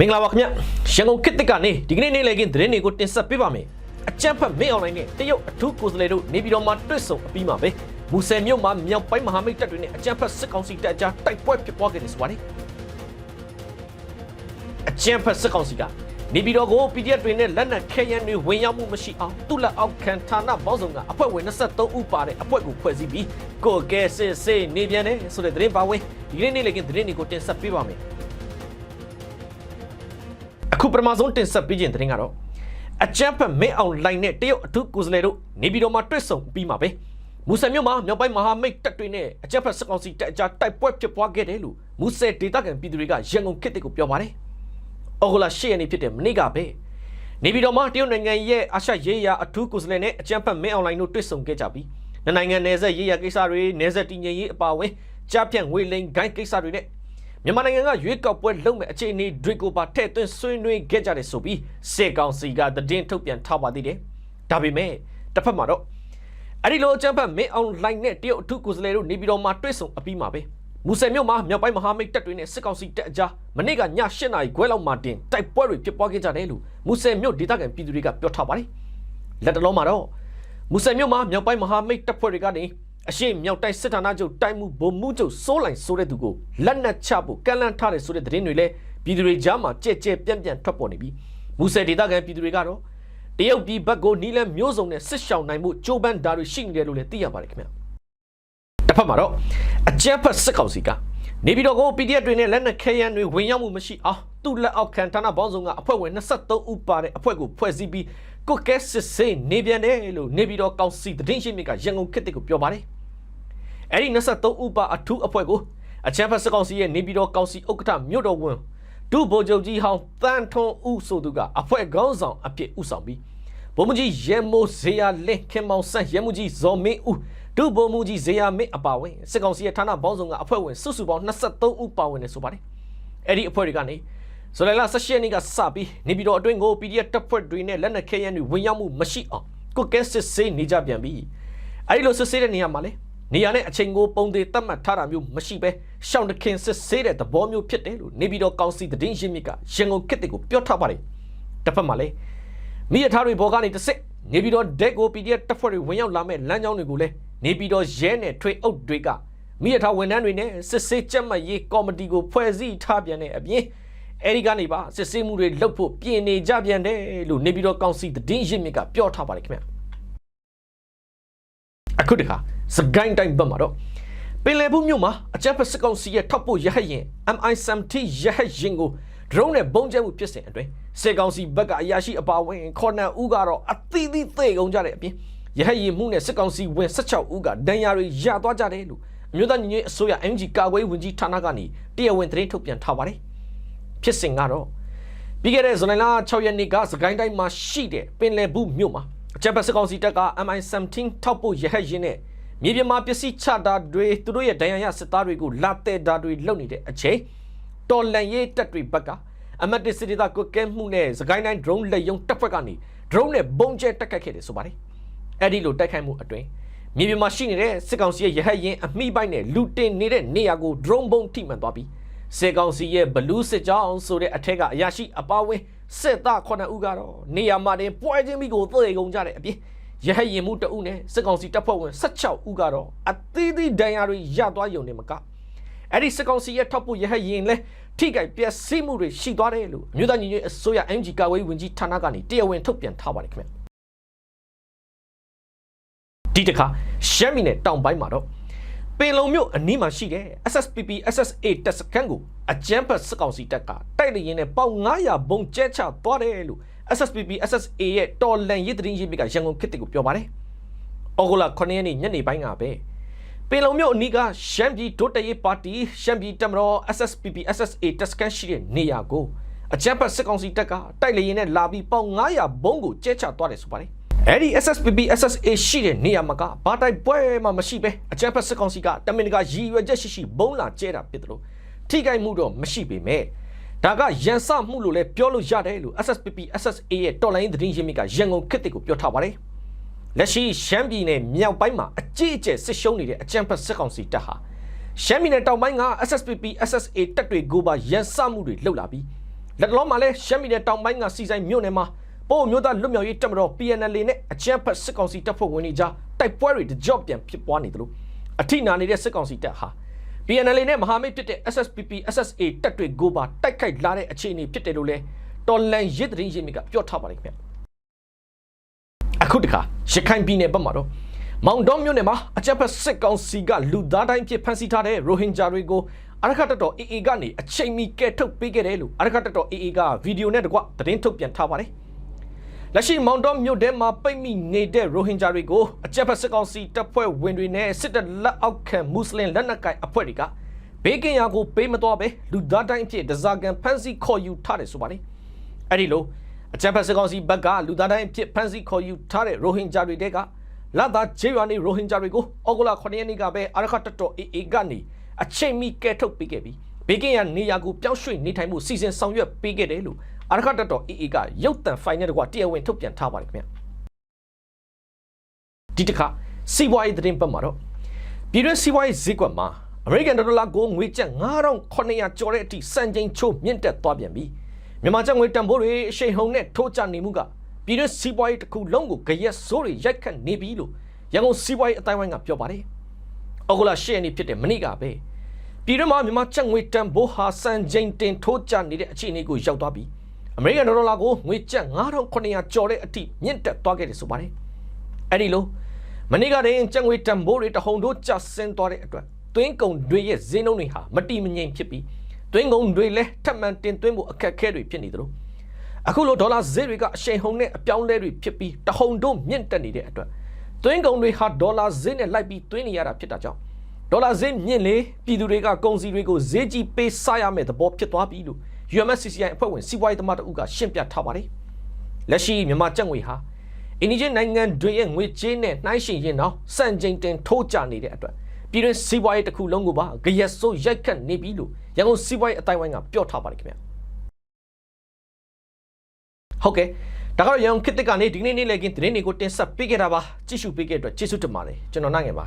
မင်္ဂလာပါခင်ဗျရန်ကုန်ခေတ်သစ်ကနေဒီကနေ့နေ့လည်ခင်းသတင်းတွေကိုတင်ဆက်ပေးပါမယ်အကြမ်းဖက်မင်းအွန်လိုင်းနဲ့တရုတ်အထူးကိုယ်စားလှယ်တို့နေပြည်တော်မှာတွေ့ဆုံအပြီးမှာပဲမူဆယ်မြို့မှာမြောက်ပိုင်းမဟာမိတ်တပ်တွေနဲ့အကြမ်းဖက်စစ်ကောင်စီတပ်အကြားတိုက်ပွဲဖြစ်ပွားခဲ့တယ်ဆိုပါတယ်အကြမ်းဖက်စစ်ကောင်စီကနေပြည်တော်ကို PDF တွေနဲ့လက်နက်ခဲယမ်းတွေဝင်ရောက်မှုမရှိအောင်သူ့လက်အောက်ခံဌာနပေါင်းစုံကအဖွဲ့ဝင်23ဦးပါတဲ့အဖွဲ့ကိုဖွဲ့စည်းပြီးကိုကဲစစ်စစ်နေပြန်တယ်ဆိုတဲ့သတင်းပါဝင်ဒီကနေ့နေ့လည်ခင်းသတင်းတွေကိုတင်ဆက်ပေးပါမယ်အ ခုပထမဆုံးတင်ဆက်ပေးခြင်းသတင်းကတော့အကြမ်းဖက်မင်းအောင်လိုင်းနဲ့တရုတ်အထူးကိုယ်စားလှယ်တို့နေပြည်တော်မှာတွေ့ဆုံပြီးမှာပဲမူဆယ်မြို့မှာမြောက်ပိုင်းမဟာမိတ်တပ်တွေနဲ့အကြမ်းဖက်စစ်ကောင်စီတပ်အကြားတိုက်ပွဲဖြစ်ပွားခဲ့တယ်လို့မူဆယ်ဒေသခံပြည်သူတွေကရန်ကုန်ခေတ်တစ်ကိုပြောပါတယ်။အော်ဂိုလာ၈ရက်နေ့ဖြစ်တဲ့မနေ့ကပဲနေပြည်တော်မှာတရုတ်နိုင်ငံရဲ့အာရှရေးရာအထူးကိုယ်စားလှယ်နဲ့အကြမ်းဖက်မင်းအောင်လိုင်းတို့တွေ့ဆုံခဲ့ကြပြီးနှစ်နိုင်ငံနယ်စပ်ရေးရာကိစ္စတွေနယ်စပ်တည်ငြိမ်ရေးအပါအဝင်ကြားဖြန့်ငွေလိမ်ဂိုင်းကိစ္စတွေနဲ့ မြန်မာနိုင်ငံကရွေးကောက်ပွဲလုပ်မဲ့အခြေအနေတွေကိုပါထည့်သွင်းဆွေးနွေးခဲ့ကြတယ်ဆိုပြီးစေကောင်စီကသတင်းထုတ်ပြန်ထားပါသေးတယ်။ဒါပေမဲ့တစ်ဖက်မှာတော့အဲ့ဒီလိုအကြမ်းဖက်မင်းအွန်လိုင်းနဲ့တရုတ်အထူးကိုယ်စားလှယ်တို့နေပြည်တော်မှာတွေ့ဆုံအပြီးမှာပဲမူဆယ်မြို့မှာမြောက်ပိုင်းမဟာမိတ်တပ်တွေနဲ့စစ်ကောင်စီတပ်အကြားမနေ့ကည8နာရီခွဲလောက်မှတင်တိုက်ပွဲတွေဖြစ်ပွားခဲ့ကြတယ်လို့မူဆယ်မြို့ဒေသခံပြည်သူတွေကပြောထားပါတယ်။လက်တလုံးမှာတော့မူဆယ်မြို့မှာမြောက်ပိုင်းမဟာမိတ်တပ်ဖွဲ့တွေကနေ အရှိမြောက်တိုင်းစစ်ဌာနချုပ်တိုင်းမှုဗိုလ်မှူးချုပ်စိုးလိုင်ဆိုတဲ့သူကိုလက်နက်ချဖို့ကန့်လန့်ထားတယ်ဆိုတဲ့သတင်းတွေလည်းပြည်သူတွေကြားမှာကြဲ့ကြဲပြန့်ပြန့်ထွက်ပေါ်နေပြီးမူဆယ်ဒေသခံပြည်သူတွေကတော့တရုတ်ပြည်ဘက်ကိုနီးလန်းမျိုးစုံနဲ့စစ်ရှောင်နိုင်မှုကြိုးပမ်းတာတွေရှိနေတယ်လို့လည်းသိရပါတယ်ခင်ဗျာတစ်ဖက်မှာတော့အကြမ်းဖက်စစ်ကောင်စီကနေပြည်တော်ကို PDF တွေနဲ့လက်နက်ခဲယမ်းတွေဝင်ရောက်မှုမရှိအောင်သူ့လက်အောက်ခံဌာနပေါင်းစုံကအဖွဲ့ဝင်23ဦးပါတဲ့အဖွဲ့ကိုဖွဲ့စည်းပြီးကိုကဲစစ်စေးနေပြန်တယ်လို့နေပြည်တော်ကောင်စီသတင်းရှင်းမြစ်ကရန်ကုန်ခေတ်တစ်ကိုပြောပါတယ် အဲ့ဒီ23ဦးပါအထူးအဖွဲ့ကိုအချမ်းဖက်စစ်ကောင်စီရဲ့နေပြည်တော်ကောင်စီဥက္ကဋ္ဌမြို့တော်ဝန်ဒုဗိုလ်ချုပ်ကြီးဟောင်းတန်ထွန်းဦးဆိုသူကအဖွဲ့ခေါင်းဆောင်အဖြစ်ဥဆောင်ပြီးဗိုလ်မှူးကြီးရဲမိုးဇေယျလင်းခင်မောင်ဆန်းရဲမှုကြီးဇော်မင်းဦးဒုဗိုလ်မှူးကြီးဇေယျမင်းအပါဝင်စစ်ကောင်စီရဲ့ဌာနပေါင်းစုံကအဖွဲ့ဝင်စုစုပေါင်း23ဦးပါဝင်နေဆိုပါတယ်အဲ့ဒီအဖွဲ့တွေကနေဇူလိုင်လ18ရက်နေ့ကစပြီးနေပြည်တော်အတွင်းကို PDF တပ်ဖွဲ့တွေနဲ့လက်နက်ခဲယမ်းတွေဝင်ရောက်မှုမရှိအောင်ကိုကဲစစ်ဆေးနေကြပြန်ပြီးအဲ့ဒီလိုစစ်ဆေးတဲ့နေရာမှာလေ နေရာနဲ့အချိန်ကိုပုံသေးတတ်မှတ်ထားတာမျိုးမရှိပဲရှောင်းတခင်စစ်ဆေးတဲ့သဘောမျိုးဖြစ်တယ်လို့နေပြည်တော်ကောင်စီသတင်းရင်းမြစ်ကရန်ကုန်ခေတ်တွေကိုပြောထားပါတယ်တစ်ဖက်မှာလည်းမိရထားတွေဘောကနေတစ်စစ်နေပြည်တော်ဒက်ကို PDF တပ်ဖွဲ့တွေဝင်ရောက်လာမဲ့လမ်းကြောင်းတွေကိုလည်းနေပြည်တော်ရဲနဲ့ထွေအုပ်တွေကမိရထားဝန်ထမ်းတွေနဲ့စစ်ဆေးကြက်မှတ်ရေးကော်မတီကိုဖွဲ့စည်းထားပြန်တဲ့အပြင်အဲဒီကနေပါစစ်ဆေးမှုတွေလုပ်ဖို့ပြင်နေကြပြန်တယ်လို့နေပြည်တော်ကောင်စီသတင်းရင်းမြစ်ကပြောထားပါတယ်ခင်ဗျာ အခုတခါစကိုင်းတိုင်းဘက်မှာတော့ပင်လယ်ဘူးမြို့မှာအကြမ်းဖက်စစ်ကောင်စီရဲ့ထောက်ပို့ရဟတ်ရင် MI-70 ရဟတ်ရင်ကို drone နဲ့ပုံကျဲမှုဖြစ်စဉ်အတွင်းစစ်ကောင်စီဘက်ကအရာရှိအပါအဝင်ခေါ်နန်ဦးကတော့အသီးသီးသေကုန်ကြတဲ့အပြင်ရဟတ်ရင်မှုနဲ့စစ်ကောင်စီဝင်16ဦးကဒဏ်ရာတွေရသွားကြတယ်လို့အမျိုးသားညီညွတ်ရေးအစိုးရ MG ကာကွယ်ရေးဝန်ကြီးဌာနကနေတရားဝင်သတင်းထုတ်ပြန်ထားပါတယ်ဖြစ်စဉ်ကတော့ပြီးခဲ့တဲ့ဇွန်လ6ရက်နေ့ကစကိုင်းတိုင်းမှာရှိတဲ့ပင်လယ်ဘူးမြို့မှာ အကြမ်းဖက်စစ်ကောင်စီတပ်က MI-17 ထောက်ပို့ရဟတ်ရင်နဲ့မြေပြင်မှာပစ္စည်းချတာတွေသူတို့ရဲ့ဒဏ်ရာရစစ်သားတွေကိုလာတဲ့တာတွေလုပ်နေတဲ့အချိန်တော်လန်ရေးတပ်တွေဘက်ကအမတ်တစစ်ဒေသကိုကဲမှုနဲ့စကိုင်းတိုင်း drone လက်ယုံတပ်ဖွဲ့ကနေ drone နဲ့ဘုံကျဲတက်ခတ်ခဲ့တယ်ဆိုပါတယ်အဲ့ဒီလိုတိုက်ခိုက်မှုအတွင်းမြေပြင်မှာရှိနေတဲ့စစ်ကောင်စီရဲ့ရဟတ်ရင်အမိပိုက်နဲ့လူတင်နေတဲ့နေရာကို drone ဘုံထိမှန်သွားပြီးစေကောင်စီရဲ့ဘလူးစစ်ကြောင်းဆိုတဲ့အထက်ကအရာရှိအပါဝင် စစ်သားခုနှစ်ဦးကတော့နေရာမှာတင်ပွဲချင်းမိကိုသေကုန်ကြတဲ့အပြင်ရဟရင်မှုတအုပ်နဲ့စစ်ကောင်စီတပ်ဖွဲ့ဝင်16ဦးကတော့အသီးသီးဒဏ်ရာတွေရသွားယုံနေမကအဲ့ဒီစစ်ကောင်စီရဲ့ထောက်ပို့ရဟရင်လဲထိကြိုက်ပျက်စီးမှုတွေရှိသွားတယ်လို့အမျိုးသားညီညွတ်ရေးအစိုးရ MG ကာဝေးဝန်ကြီးဌာနကနေတရားဝင်ထုတ်ပြန်ထားပါတယ်ခင်ဗျဒီတခါရှမ်းပြည်နယ်တောင်ပိုင်းမှာတော့ ပင်လုံမြို့အနီးမှာရှိတဲ့ SSPP SSA တပ်စခန်းကိုအကြမ်းဖက်စစ်ကောင်စီတပ်ကတိုက်လေရင်နဲ့ပေါင်900ဘုံကျဲချသွားတယ်လို့ SSPP SSA ရဲ့တော်လန်ရေးသတင်းရေးမြစ်ကရန်ကုန်ခေတ်ကိုပြောပါတယ်။ဩဂုတ်လ9ရက်နေ့ညနေပိုင်းကပဲပင်လုံမြို့အနီးကရှမ်းပြည်ဒို့တရေးပါတီရှမ်းပြည်တပ်မတော် SSPP SSA တပ်စခန်းရှိတဲ့နေရာကိုအကြမ်းဖက်စစ်ကောင်စီတပ်ကတိုက်လေရင်နဲ့လာပြီးပေါင်900ဘုံကိုကျဲချသွားတယ်ဆိုပါတယ်။ အဲ့ဒီ SSPP SSA ရှိတဲ့နေရာမှာကဘာတိုက်ပွဲမှမရှိပဲအကြမ်းဖက်စစ်ကောင်စီကတမင်တကာရည်ရွယ်ချက်ရှိရှိဘုံလာကျဲတာဖြစ်တယ်လို့ထိခိုက်မှုတော့မရှိပေမဲ့ဒါကရန်စမှုလို့လည်းပြောလို့ရတယ်လို့ SSPP SSA ရဲ့တော်လိုင်းသတင်းရင်းမြစ်ကရန်ကုန်ခေတ်ကိုပြောထားပါတယ်လက်ရှိရှမ်းပြည်နယ်မြောက်ပိုင်းမှာအကြီးအကျယ်စစ်ရှုံးနေတဲ့အကြမ်းဖက်စစ်ကောင်စီတပ်ဟာရှမ်းပြည်နယ်တောင်ပိုင်းက SSPP SSA တပ်တွေကိုပါရန်စမှုတွေလှုပ်လာပြီးလက်တလုံးမှာလည်းရှမ်းပြည်နယ်တောင်ပိုင်းကစီဆိုင်မြို့နယ်မှာ ပို့မျိုးသားလွတ်မြောက်ရေးတပ်မတော် PNL နဲ့အကြမ်းဖက်စစ်ကောင်စီတပ်ဖွဲ့ဝင်တွေကြားတိုက်ပွဲတွေတကြော့ပြန်ဖြစ်ပွားနေတယ်လို့အထိနာနေတဲ့စစ်ကောင်စီတပ်ဟာ PNL နဲ့မဟာမိတ်ဖြစ်တဲ့ SSPP SSA တပ်တွေကိုပါတိုက်ခိုက်လာတဲ့အခြေအနေဖြစ်တယ်လို့လည်းတော်လန်ရစ်သတင်းရင်းမြစ်ကပြောထားပါတယ်ခင်ဗျအခုတခါရခိုင်ပြည်နယ်ဘက်မှာတော့မောင်တော်မြို့နယ်မှာအကြမ်းဖက်စစ်ကောင်စီကလူသားတိုင်းဖြစ်ဖမ်းဆီးထားတဲ့ရိုဟင်ဂျာတွေကိုအရခတ်တပ်တော် AA ကနေအချိန်မီကဲထုတ်ပေးခဲ့တယ်လို့အရခတ်တပ်တော် AA ကဗီဒီယိုနဲ့တကွသတင်းထုတ်ပြန်ထားပါတယ် လက်ရှိမောင်တော်မြို့ထဲမှာပိတ်မိနေတဲ့ရိုဟင်ဂျာတွေကိုအကြမ်းဖက်စစ်ကောင်စီတပ်ဖွဲ့ဝင်တွေနဲ့စစ်တပ်လက်အောက်ခံမွတ်စလင်လက်နက်ကိုင်အဖွဲ့တွေကဘေးကင်းရာကိုပေးမသွားပဲလူသားတိုင်းအဖြစ်ဒဇာကန်ဖမ်းဆီးခေါ်ယူထားတယ်ဆိုပါတယ်အဲ့ဒီလိုအကြမ်းဖက်စစ်ကောင်စီဘက်ကလူသားတိုင်းအဖြစ်ဖမ်းဆီးခေါ်ယူထားတဲ့ရိုဟင်ဂျာတွေတဲကလာသားဂျေရွာနေရိုဟင်ဂျာတွေကိုအောက်ဂလာ9ရက်နေ့ကပဲအရခတ်တပ်တော် AA ကနေအချိန်မီကဲထုတ်ပေးခဲ့ပြီးဘေးကင်းရာနေရာကိုပြောင်းရွှေ့နေထိုင်မှုစီစဉ်ဆောင်ရွက်ပေးခဲ့တယ်လို့ အရခတ်တပ်တော် AA ကရုတ်တံဖိုင်နဲ့တကွတရားဝင်ထုတ်ပြန်ထားပါတယ်ခင်ဗျဒီတစ်ခါစီးပွားရေးသတင်းပတ်မှာတော့ပြည်တွင်းစီးပွားရေးဈေးကွက်မှာအမေရိကန်ဒေါ်လာကိုငွေကျပ်9900ကျော်တဲ့အထိစံချိန်ချိုးမြင့်တက်သွားပြန်ပြီမြန်မာကျပ်ငွေတန်ဖိုးတွေအရှိန်ဟုန်နဲ့ထိုးကျနေမှုကပြည်တွင်းစီးပွားရေးတစ်ခုလုံးကိုကြရက်စိုးတွေရိုက်ခတ်နေပြီလို့ရန်ကုန်စီးပွားရေးအတိုင်းဝိုင်းကပြောပါတယ်။အောက်ဂလာရှေ့ရက်နေ့ဖြစ်တဲ့မနေ့ကပဲပြည်တွင်းမှာမြန်မာကျပ်ငွေတန်ဖိုးဟာစံချိန်တင်ထိုးကျနေတဲ့အခြေအနေကိုရောက်သွားပြီ။ အမေရိကန်ဒေါ်လာကိုငွေကျပ်9900ကျော်တဲ့အထိမြင့်တက်သွားခဲ့တယ်ဆိုပါတယ်။အဲ့ဒီလိုမနေ့ကတည်းကကျပ်ငွေတန်ဖိုးတွေတဟုန်ထိုးကျဆင်းသွားတဲ့အတွက်သွင်းကုန်တွေရဲ့ဈေးနှုန်းတွေဟာမတိမငြိမ်ဖြစ်ပြီးသွင်းကုန်တွေလည်းထပ်မံတင်သွင်းဖို့အခက်အခဲတွေဖြစ်နေသလိုအခုလိုဒေါ်လာဈေးတွေကအရှိန်ဟုန်နဲ့အပြောင်းလဲတွေဖြစ်ပြီးတဟုန်ထိုးမြင့်တက်နေတဲ့အတွက်သွင်းကုန်တွေဟာဒေါ်လာဈေးနဲ့လိုက်ပြီးသွင်းနေရတာဖြစ်တာကြောင့်ဒေါ်လာဈေးမြင့်လေပြည်သူတွေကကုန်စည်တွေကိုဈေးကြီးပေးစားရမယ့်သဘောဖြစ်သွားပြီလို့ UMSCCI အဖွဲ့ဝင်စီးပွားရေးသမားတဦးကရှင်းပြထားပါတယ်လက်ရှိမြန်မာကျပ်ငွေဟာအင်းဂျင်နိုင်ငံတွေရဲ့ငွေကြေးနဲ့နှိုင်းယှဉ်ရင်တော့စံချိန်တင်ထိုးကျနေတဲ့အတွက်ပြည်တွင်းစီးပွားရေးတစ်ခုလုံးကိုပါကြရက်စိုးရိုက်ခတ်နေပြီလို့ရန်ကုန်စီးပွားရေးအတိုင်းဝိုင်းကပြောထားပါတယ်ခင်ဗျဟုတ်ကဲ့ဒါကတော့ရန်ကုန်ခေတ်သစ်ကနေဒီနေ့နေ့လည်ကင်းသတင်းတွေကိုတင်ဆက်ပေးခဲ့တာပါကြည့်ရှုပေးခဲ့တဲ့အတွက်ကျေးဇူးတင်ပါတယ်ကျွန်တော်နိုင်ငယ်ပါ